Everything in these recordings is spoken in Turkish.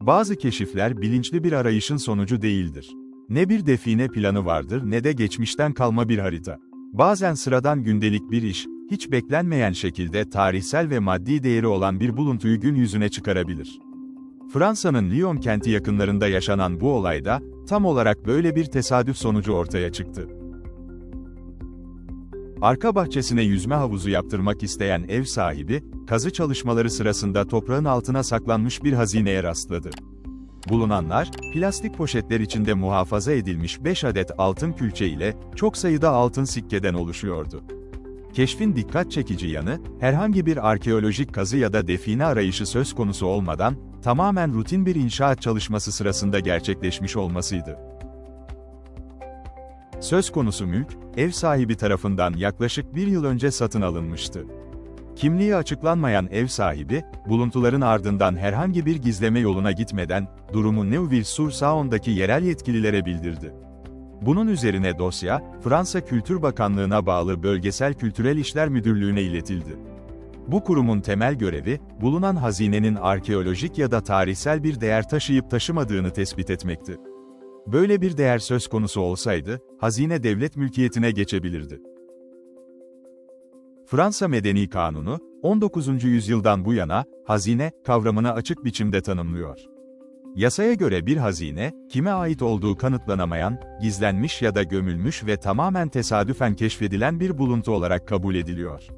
Bazı keşifler bilinçli bir arayışın sonucu değildir. Ne bir define planı vardır ne de geçmişten kalma bir harita. Bazen sıradan gündelik bir iş, hiç beklenmeyen şekilde tarihsel ve maddi değeri olan bir buluntuyu gün yüzüne çıkarabilir. Fransa'nın Lyon kenti yakınlarında yaşanan bu olayda, tam olarak böyle bir tesadüf sonucu ortaya çıktı. Arka bahçesine yüzme havuzu yaptırmak isteyen ev sahibi, kazı çalışmaları sırasında toprağın altına saklanmış bir hazineye rastladı. Bulunanlar, plastik poşetler içinde muhafaza edilmiş 5 adet altın külçe ile çok sayıda altın sikkeden oluşuyordu. Keşfin dikkat çekici yanı, herhangi bir arkeolojik kazı ya da define arayışı söz konusu olmadan, tamamen rutin bir inşaat çalışması sırasında gerçekleşmiş olmasıydı. Söz konusu mülk, ev sahibi tarafından yaklaşık bir yıl önce satın alınmıştı. Kimliği açıklanmayan ev sahibi, buluntuların ardından herhangi bir gizleme yoluna gitmeden, durumu Neuville-sur-Saône'daki yerel yetkililere bildirdi. Bunun üzerine dosya, Fransa Kültür Bakanlığı'na bağlı Bölgesel Kültürel İşler Müdürlüğü'ne iletildi. Bu kurumun temel görevi, bulunan hazinenin arkeolojik ya da tarihsel bir değer taşıyıp taşımadığını tespit etmekti. Böyle bir değer söz konusu olsaydı, hazine devlet mülkiyetine geçebilirdi. Fransa Medeni Kanunu, 19. yüzyıldan bu yana, hazine, kavramını açık biçimde tanımlıyor. Yasaya göre bir hazine, kime ait olduğu kanıtlanamayan, gizlenmiş ya da gömülmüş ve tamamen tesadüfen keşfedilen bir buluntu olarak kabul ediliyor.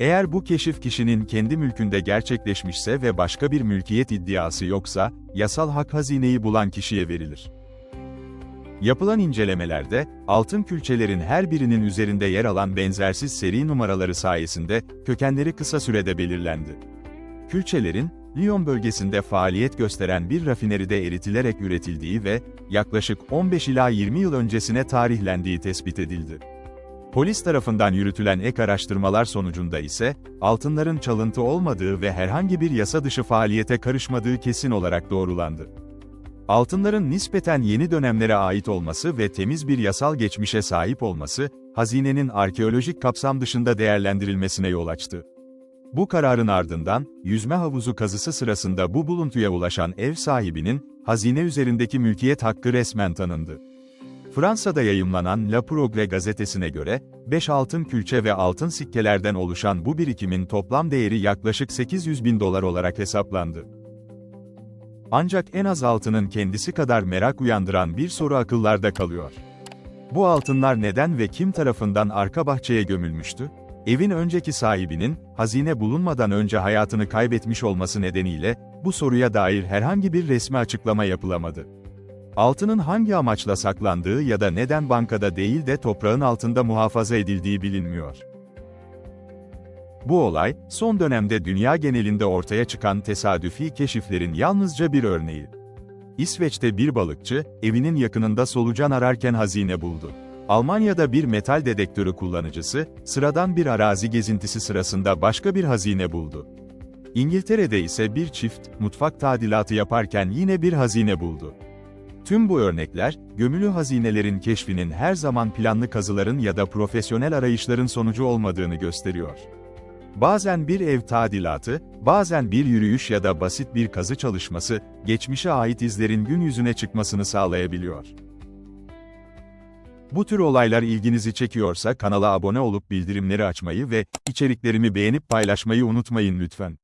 Eğer bu keşif kişinin kendi mülkünde gerçekleşmişse ve başka bir mülkiyet iddiası yoksa, yasal hak hazineyi bulan kişiye verilir. Yapılan incelemelerde, altın külçelerin her birinin üzerinde yer alan benzersiz seri numaraları sayesinde, kökenleri kısa sürede belirlendi. Külçelerin, Lyon bölgesinde faaliyet gösteren bir rafineride eritilerek üretildiği ve, yaklaşık 15 ila 20 yıl öncesine tarihlendiği tespit edildi. Polis tarafından yürütülen ek araştırmalar sonucunda ise, altınların çalıntı olmadığı ve herhangi bir yasa dışı faaliyete karışmadığı kesin olarak doğrulandı. Altınların nispeten yeni dönemlere ait olması ve temiz bir yasal geçmişe sahip olması, hazinenin arkeolojik kapsam dışında değerlendirilmesine yol açtı. Bu kararın ardından, yüzme havuzu kazısı sırasında bu buluntuya ulaşan ev sahibinin, hazine üzerindeki mülkiyet hakkı resmen tanındı. Fransa'da yayımlanan La Progrès gazetesine göre, 5 altın külçe ve altın sikkelerden oluşan bu birikimin toplam değeri yaklaşık 800 bin dolar olarak hesaplandı. Ancak en az altının kendisi kadar merak uyandıran bir soru akıllarda kalıyor. Bu altınlar neden ve kim tarafından arka bahçeye gömülmüştü? Evin önceki sahibinin, hazine bulunmadan önce hayatını kaybetmiş olması nedeniyle, bu soruya dair herhangi bir resmi açıklama yapılamadı. Altının hangi amaçla saklandığı ya da neden bankada değil de toprağın altında muhafaza edildiği bilinmiyor. Bu olay, son dönemde dünya genelinde ortaya çıkan tesadüfi keşiflerin yalnızca bir örneği. İsveç'te bir balıkçı, evinin yakınında solucan ararken hazine buldu. Almanya'da bir metal dedektörü kullanıcısı, sıradan bir arazi gezintisi sırasında başka bir hazine buldu. İngiltere'de ise bir çift, mutfak tadilatı yaparken yine bir hazine buldu. Tüm bu örnekler, gömülü hazinelerin keşfinin her zaman planlı kazıların ya da profesyonel arayışların sonucu olmadığını gösteriyor. Bazen bir ev tadilatı, bazen bir yürüyüş ya da basit bir kazı çalışması, geçmişe ait izlerin gün yüzüne çıkmasını sağlayabiliyor. Bu tür olaylar ilginizi çekiyorsa kanala abone olup bildirimleri açmayı ve içeriklerimi beğenip paylaşmayı unutmayın lütfen.